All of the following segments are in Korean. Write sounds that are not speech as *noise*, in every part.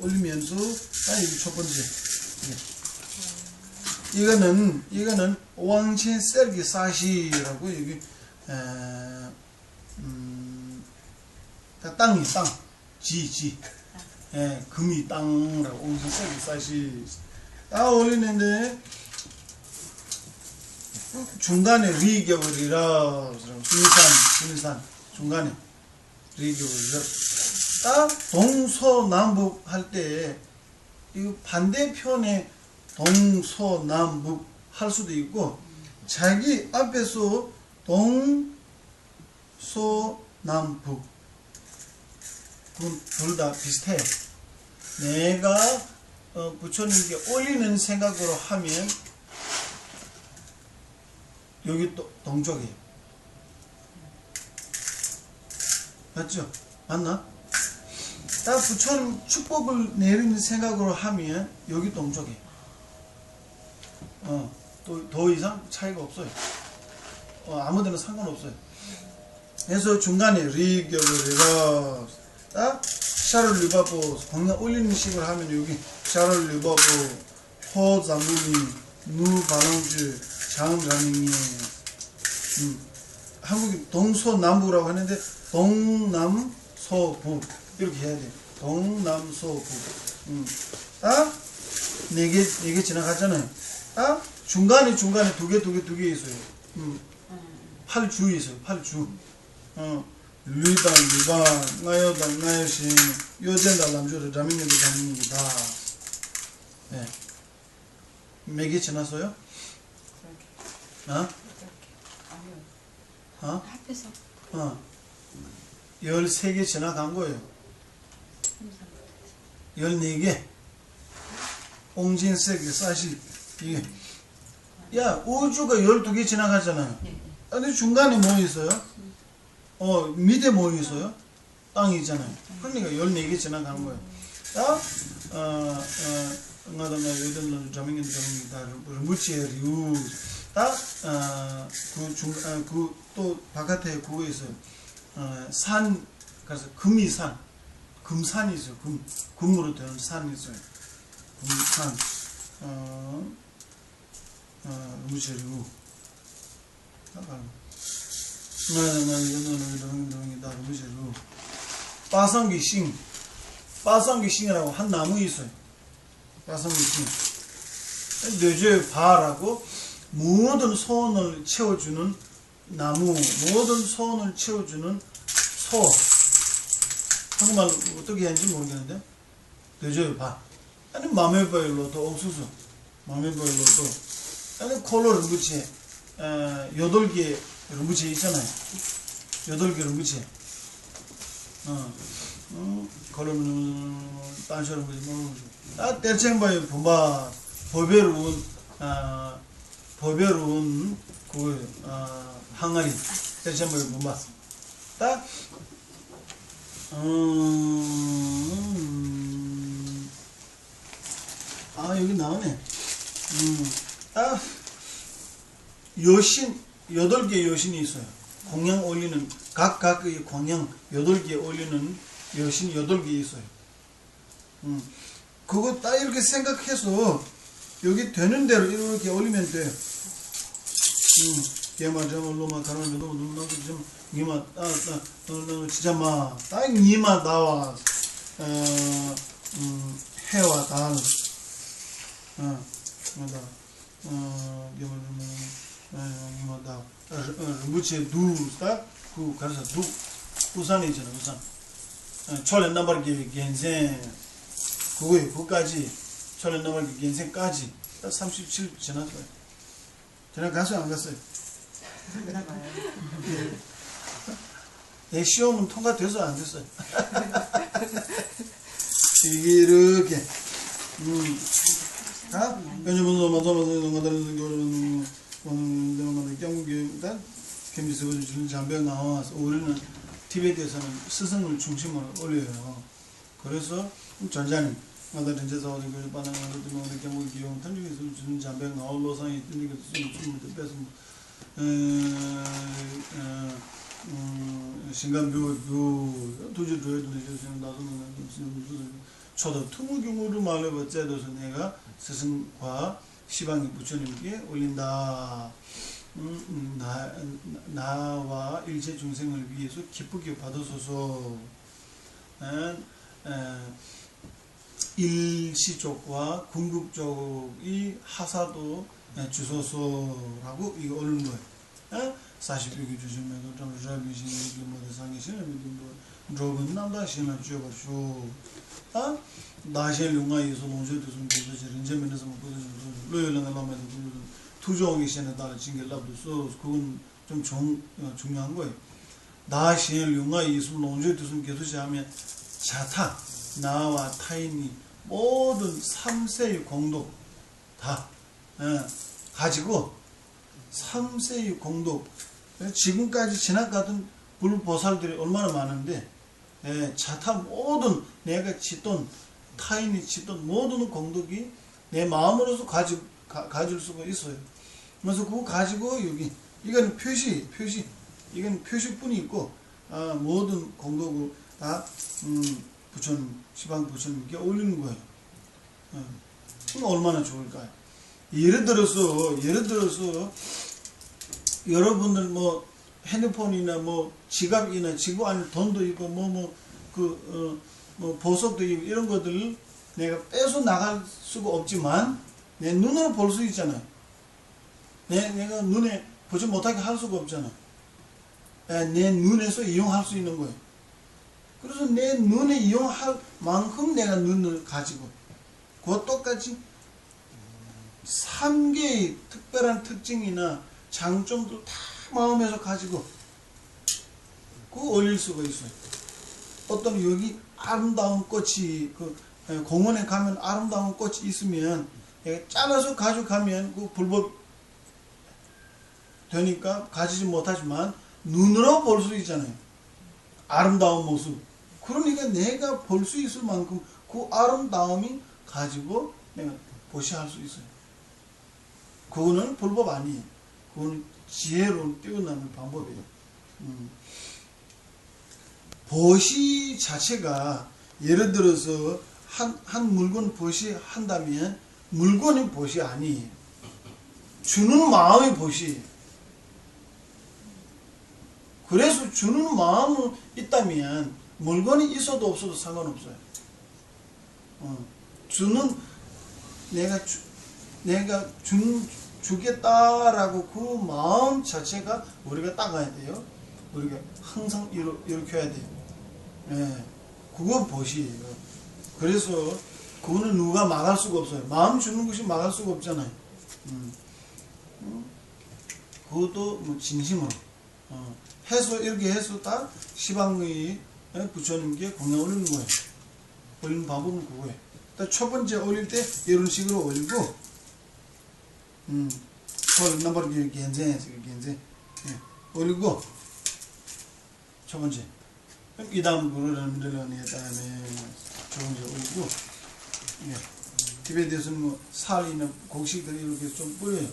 올리면서 아 이게 첫 번째. 예. 이거는 이거는 왕친 셀기 사시라고 여기 에, 음, 그 땅이 땅. 지지. 예, 금이 땅이라고 왕친 셀기 사시. 딱 올리는데 중간에 리겨버리라 순산 순산 중간에 리겨버리라 딱 동서남북 할 때 이 반대편에 동서남북 할 수도 있고 자기 앞에서 동서남북 둘 다 비슷해 내가 어, 부처님께 올리는 생각으로 하면 여기 또 동쪽이에요 맞죠? 맞나? 딱 부처님 축복을 내리는 생각으로 하면 여기 동쪽이에요. 어, 또, 더 이상 차이가 없어요. 어, 아무 데나 상관없어요. 그래서 중간에 리겨버리라 딱 샤를 리바보 광야 올리는 식으로 하면 여기 샤를 리바보 호자무니 누바랑주 장라닝이 음, 한국이 동서남북이라고 하는데 동남서북 이렇게 해야 돼. 동남서북. 음. 딱, 네 개, 네 개 지나갔잖아요. 딱, 중간에, 중간에 두 개, 두 개, 두 개 있어요. 음. 팔주 있어요. 팔 주. 어. 류다, 류바, 나요다, 나요신, 요젠다, 남주를, 자민님도, 자민님도 다. 네. 몇개 지났어요? 어? 아니요. 어? 합해서 어. 13개 지나간 거예요. 14개. 옹진색이 사실 이게 야 우주가 12개 지나가잖아요. 네. 근데 중간에 뭐 있어요? 어 밑에 뭐 있어요? 땅이 있잖아요. 그러니까 14개 지나간 거예요. 야, 어, 어, 응아다나 요든 자민긴 자민다 무치에리우 딱, 어, 그 중, 어, 그또 바깥에 그거 있어요. 어, 산, 그래서 금이 산, 금산이 있어요. 금, 금으로 된 산이 있어요. 금산, 어, 어, 무시리고, 잠깐. 나, 나, 이거는 이동이다, 무시리고. 빠성기 싱, 빠성기 싱이라고 한 나무 있어요. 빠성기 싱. 뇌제 바라고 모든 소원을 채워주는 나무, 모든 소원을 채워주는 소. 한국말 어떻게 하는지 모르겠는데. 봐. 아니, 맘에 보일로도 옥수수. 맘에 보일로도. 아니, 콜로 르무치. 어, 여덟 개 르무치 있잖아요. 여덟 개 르무치. 어, 어, 콜로는, 딴쇼 르무치, 뭐, 아, 때챙바에 분바, 보배로운, 아, 보배로운, 그, 아, 항아리. 때챙바에 분바. 딱, 음, 아, 여기 나오네. 음, 아, 여신, 여덟 개 여신이 있어요. 공양 올리는, 각각의 공양 여덟 개 올리는 여신 여덟 개 있어요. 음, 그거 딱 이렇게 생각해서, 여기 되는 대로 이렇게 올리면 돼. 음, 얘만 저만 로마 가라면 너무 너무 너무 좀 니마 따따너 진짜 마딱 니마 나와 어 음, gyama dhyama loma karma mendo loma naku dhyama nima ah, ah, ah, dhyama ta nima dawa mm, hewa dhala gyama dhyama nima dawa. Rumbuche du ta ku karsa du. Usani chana usani chole nambar gewe genzen. Kuwe kukaji. Chole nambar gewe genzen kaji. Ta 37 chana chana gaso an gaso 갔어요? 내 시험은 통과돼서 안 됐어요. *laughs* 이렇게, 음, 아, 요즘은 뭐, 맞아, 맞아, 맞아, 맞아, 경기가 캠비스 주는 장벽 나와서 우리는 티베트에서는 스승을 중심으로 올려요. 그래서 전자님, 맞아, 전자사 어디 그 어디 뭐 어디 경기 기용 탄중에서 주는 장벽 나올 로상이 뺏어 어, 어, 음, 신간 묘, 묘, 도저 도에도 내주세요. 나도 무슨 초도 투무경우를 말해봐 째도서 내가 스승과 시방의 부처님께 올린다. 음, 음, 나, 나와 일체 중생을 위해서 기쁘게 받으소서. 일시족과 궁극족이 하사도 에, 주소서라고 이거 옳은 거예요. 40여기 주시면 좀 저비신 이게 뭐 상이시는 뭐 로건 남다 신을 줘가지고 아 나실 용가에서 논제도 좀 보듯이 인제면에서 뭐 보듯이 로열은 남아도 투종이 신에 따라 징결랍도 써 그건 좀 중, 어, 중요한 거예요. 나실 용가에서 논제도 좀 계속 하면 자타 나와 타인이 모든 삼세의 공덕 다 예, 가지고 삼세의 공덕 지금까지 지나가던 불보살들이 얼마나 많은데 예, 자타 모든 내가 짓던 타인이 짓던 모든 공덕이 내 마음으로서 가지, 가, 가질 수가 있어요. 그래서 그거 가지고 여기 이건 표시 표시 이건 표시뿐이 있고 아, 모든 공덕을 다 음, 부처님 시방 부처님께 올리는 거예요. 어, 그럼 얼마나 좋을까요? 예를 들어서 예를 들어서 여러분들 뭐 핸드폰이나 뭐 지갑이나 지구 안에 돈도 있고 뭐 뭐그 어, 뭐 보석도 있고 이런 것들을 내가 빼서 나갈 수가 없지만 내 눈으로 볼 수 있잖아요. 내 내가 눈에 보지 못하게 할 수가 없잖아. 에, 내 눈에서 이용할 수 있는 거예요. 그래서 내 눈에 이용할 만큼 내가 눈을 가지고 그것 똑같이 3개의 특별한 특징이나 장점들 다 마음에서 가지고 그 올릴 수가 있어요. 어떤 여기 아름다운 꽃이 그 에, 공원에 가면 아름다운 꽃이 있으면 에, 잘라서 가져가면 그 불법 되니까 가지지 못하지만 눈으로 볼 수 있잖아요. 아름다운 모습. 그러니까 내가 볼 수 있을 만큼 그 아름다움이 가지고 내가 보시할 수 있어요. 그거는 불법 아니에요. 그거는 지혜로운 뛰어나는 방법이에요. 음. 보시 자체가 예를 들어서 한, 한 물건 보시 한다면 물건이 보시 아니에요. 주는 마음이 보시예요. 그래서 주는 마음이 있다면 물건이 있어도 없어도 상관없어요. 어, 주는 내가 주, 내가 준 주겠다라고 그 마음 자체가 우리가 따가야 돼요. 우리가 항상 이렇게, 해야 돼요. 예, 그건 보시예요. 그래서 그거는 누가 막을 수가 없어요. 마음 주는 것이 막을 수가 없잖아요. 음. 음. 그것도 뭐 진심으로 어. 해서 이렇게 해서 다 시방의 부처님께 공양 올리는 거예요. 올리는 방법은 그거예요. 첫 번째 올릴 때 이런 식으로 올리고 음, 그 넘버 견제, 견제 예, 올리고 첫 번째 이 다음 그러는 들어가는 다음에 두 번째 올리고 예, 집에 대해서는 뭐 살이나 곡식들 이렇게 좀 뿌려요.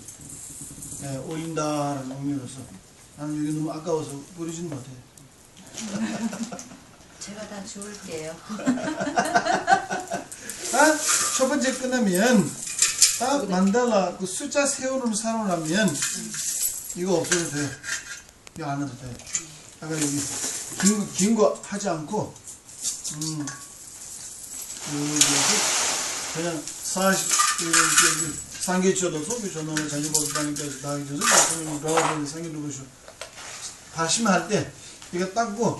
예, 올린다라는 의미로서 나는 여기 너무 아까워서 뿌리지는 못해요. *laughs* 제가 다 주울게요. *laughs* 아, 첫 번째 끝나면 딱 만달라 그 숫자 세우는 사람이라면 이거 없어도 돼. 이거 안 해도 돼. 아까 여기 긴 거, 긴 거 하지 않고 음 여기 그냥 40 여기 상계 쳐도 소비 전원을 보다니까 나기 전에 나중에 라고 상계 누르셔. 다시 할때 이거 닦고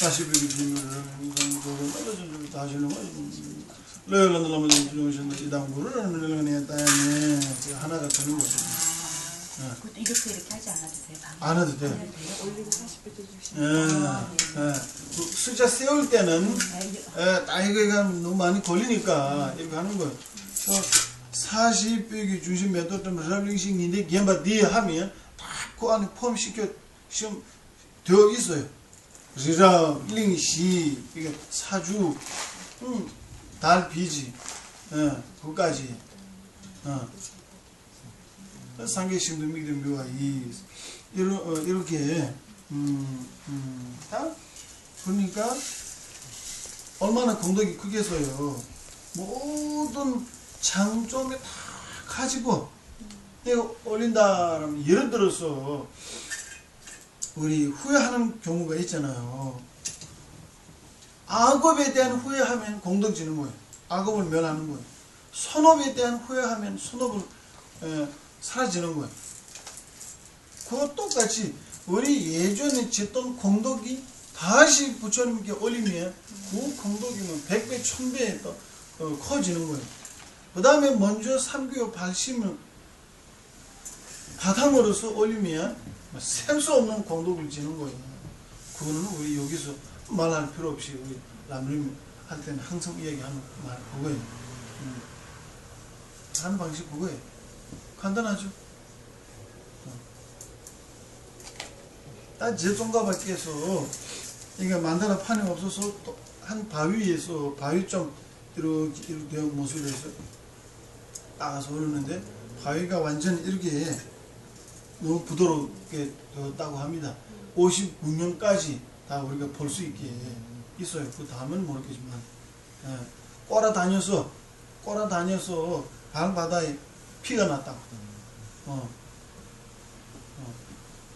네. 40일 기준으로 다시 는 레일런드 라면 들으시는 이 당구를 애 때문에 하나가 되는 거죠. 그것도 이렇게 이렇게 하지 않아도 돼요. 안 해도 돼. 올리고 40배 예, 주시면 예. 그 숫자 세울 때는 네, 예, 딱 이거가 너무 많이 걸리니까 이렇게 하는 거예요. 40벽이 중심 몇도좀 러블링식인데 gem바 뒤에 하면 딱그 안에 포함시켜 시험 되어 있어요. 리라, 링시, 이게 사주, 음, 달, 비지, 예, 그까지. 어. 상계심도 미기도 묘가 이, 이러, 어, 이렇게 음, 음, 다? 그러니까 얼마나 공덕이 크겠어요. 모든 장점에 다 가지고 내가 올린다라면 예를 들어서 우리 후회하는 경우가 있잖아요. 악업에 대한 후회하면 공덕 지는 거예요. 악업을 멸하는 거예요. 선업에 대한 후회하면 선업을 에, 사라지는 거예요. 그거 똑같이 우리 예전에 짓던 공덕이 다시 부처님께 올리면 그 공덕이면 백배 천배 더 어, 커지는 거예요. 그 다음에 먼저 삼교육 발심을 바탕으로서 올리면 셀수 없는 공덕을 지는 거예요. 그거는 우리 여기서 말할 필요 없이 우리 때는 항상 이야기하는 말 그거예요. 음. 하는 방식 그거예요. 간단하죠? 딱 제종가 밖에서 이게 만다라 판이 없어서 또한 바위에서 바위 좀 이렇게 이렇게 된 모습에서 따가서 오르는데 바위가 완전 이렇게 너무 부드럽게 되었다고 합니다. 59년까지 다 우리가 볼 수 있게 있어요. 그 다음은 모르겠지만 예, 꼬라 다녀서 꼬라 다녀서 방바다에 피가 났다고. 어.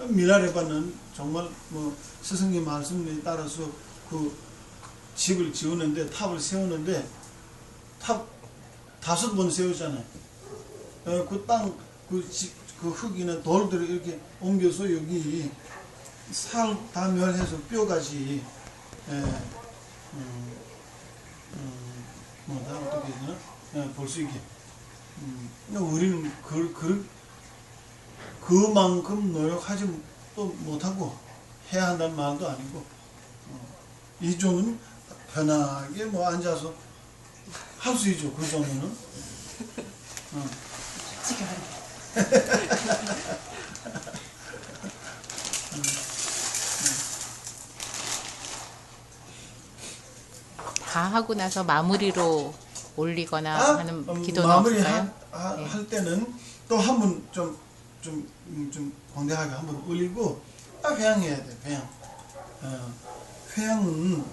어. 미라레바는 정말 뭐 스승님 말씀에 따라서 그 집을 지우는데 탑을 세우는데 탑 다섯 번 세우잖아요. 어, 그 땅, 그 집, 그 흙이나 돌들을 이렇게 옮겨서 여기 살 다 멸해서 뼈까지, 예, 음, 음, 뭐, 다 어떻게 되나? 예, 볼수 있게. 음, 우리는 그, 그, 그만큼 노력하지 또 못하고 해야 한다는 말도 아니고, 어, 이 정도는 편하게 뭐 앉아서 할 수 있죠, 그 정도는. 어. *laughs* 다 하고 나서 마무리로 올리거나 하는 음, 기도는 마무리 없을까요? 하, 하- 네. 할 때는 또 한 번 좀, 좀, 음, 좀 광대하게 한 번 올리고 딱 회양해야 돼, 회양. 어, 회양은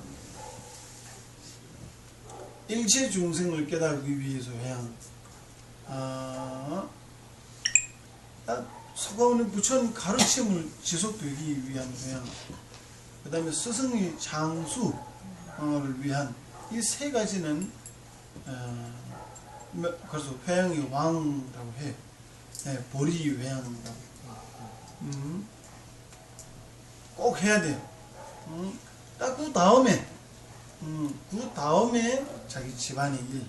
일체 중생을 깨달기 위해서 회양. 아, 딱 서가오는 부처님 가르침을 지속되기 위한 회양. 그 다음에 스승의 장수를 위한 이 세 가지는 어, 며- 그래서 회양의 왕이라고 해. 네, 보리 회양이라고. 음, 꼭 해야 돼요. 음, 딱그 다음에, 음, 그 다음에 자기 집안의 일,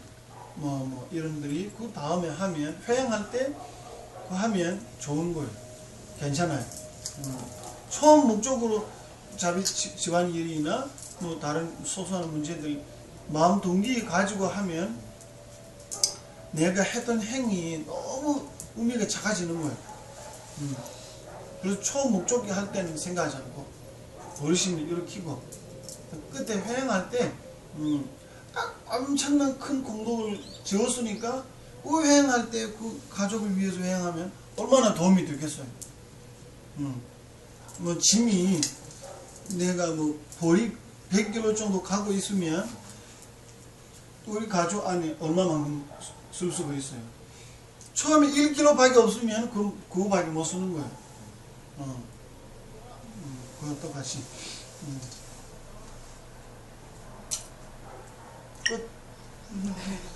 뭐, 뭐, 이런들이 그 다음에 하면, 회양할 때, 그 하면 좋은 거예요. 괜찮아요. 음, 처음 목적으로 자기 지- 집안 일이나 뭐 다른 소소한 문제들 마음 동기 가지고 하면 내가 했던 행위 너무 의미가 작아지는 거예요. 음. 그래서 처음 목적이 할 때는 생각하지 않고 버리심을 일으키고 끝에 회행할 때 음, 딱 엄청난 큰 공덕을 지었으니까 그 회행할 때 그 가족을 위해서 회행하면 얼마나 도움이 되겠어요. 음. 뭐 짐이 내가 뭐 보리 100kg 정도 가고 있으면 우리 가족 안에 얼마만큼 쓸 수가 있어요. 처음에 1kg밖에 없으면 그, 그거밖에 못 쓰는 거예요. 어. 음, 그건 똑같이. 음. 끝. *laughs*